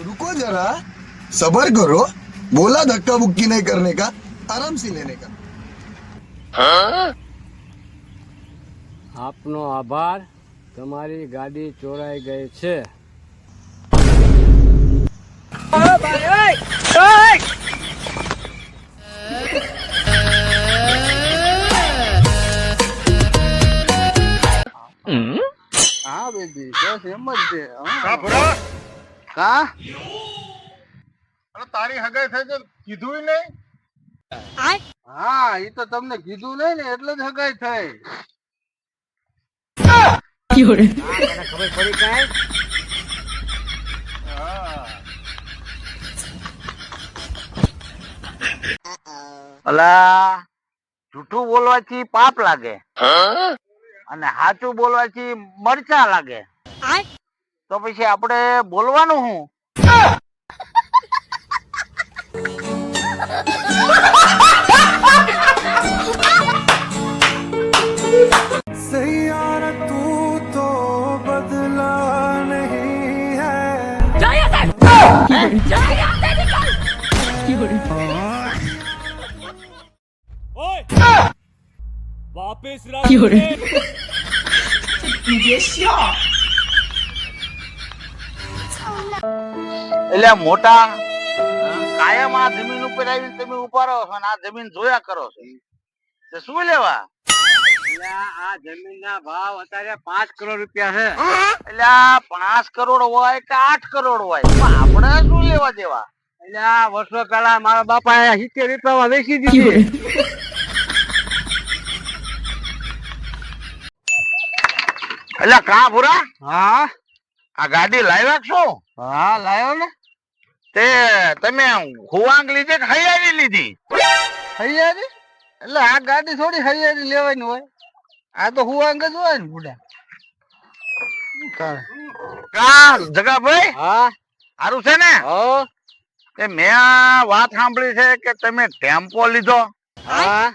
रुको जरा सबर करो बोला धक्का मुक्की नहीं करने का आराम से लेने का આપનો આભાર તમારી ગાડી ચોરાઈ ગઈ છે એમ જ છે. હા. કા ભરા? કા? અરે તારી હગાઈ થઈ છે કીધું નહીં. હા એ તો તમને કીધું નહીં ને એટલે જ હગાઈ થઈ. ખબર પડી કાંઈ. અલા જૂઠું બોલવાથી પાપ લાગે. અને સાચું બોલવાથી મરચા લાગે. તો પછી આપણે બોલવાનું હું વાપિસ એટલે મોટા કાયમ આ જમીન ઉપર આવીને તમે ઊભા રહો છો અને આ જમીન જોયા કરો છો. તો શું લેવા? આ જમીનના ભાવ અત્યારે પાંચ કરોડ રૂપિયા છે. એટલે પાંચ કરોડ હોય કે આઠ કરોડ હોય? આપણે શું લેવા દેવા? એટલે આ વર્ષો પહેલા મારા બાપા સિત્તેર રૂપિયામાં વેચી દીધી એટલે કા ભૂરા? હા. આ ગાડી લાવ્યા છો હા લાવ્યો ને. તે તમે હુવાંગ લીધી કે હૈયારી લીધી? હૈયારી? એટલે આ ગાડી થોડી હૈયારી લેવાની હોય. આ તો હુવાંગ જ હોય ને બુડા કા જગાભાઈ હા. સારું છે ને? હા. તે મેં આ વાત સાંભળી છે કે તમે ટેમ્પો લીધો. હા.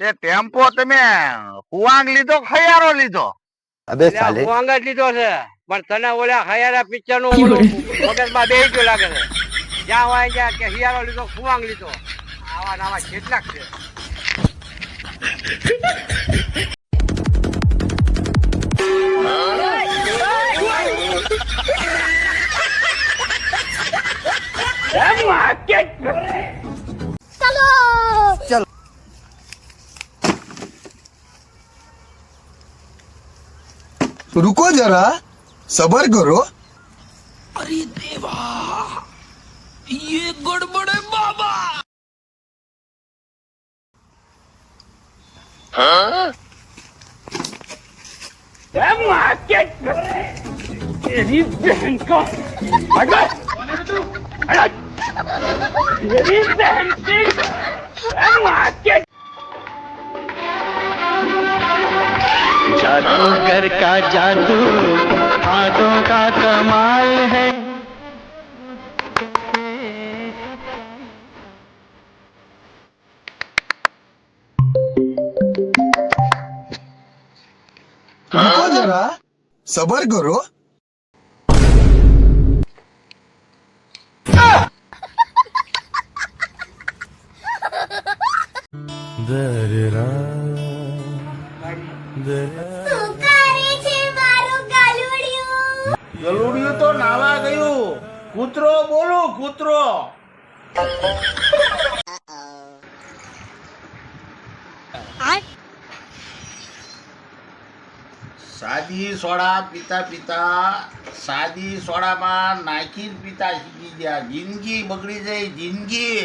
તે ટેમ્પો તમે હુવાંગ લીધો કે હૈયારો લીધો? એટલે સાલે. અંગત લીધો છે પણ તને ઓલા હયારા પિક્ચરનું ઓલું મગજમાં બેહી ગયું લાગે છે. જ્યાં હોય ત્યાં કે હિયારો લીધો ફુવાંગ લીધો. આવા નાવા કેટલાક છે. रुको जरा सबर करो जादूगर का जादू हाथों का कमाल है। रुको जरा। सबर करो। ગલુડિયું તો નાવા ગયું. કૂતરો બોલો, કૂતરો. સાદી સોડા પીતા પીતા, સાદી સોડામાં નાખી પીતા શીખી ગયા. જિંદગી બગડી જાય જિંદગી.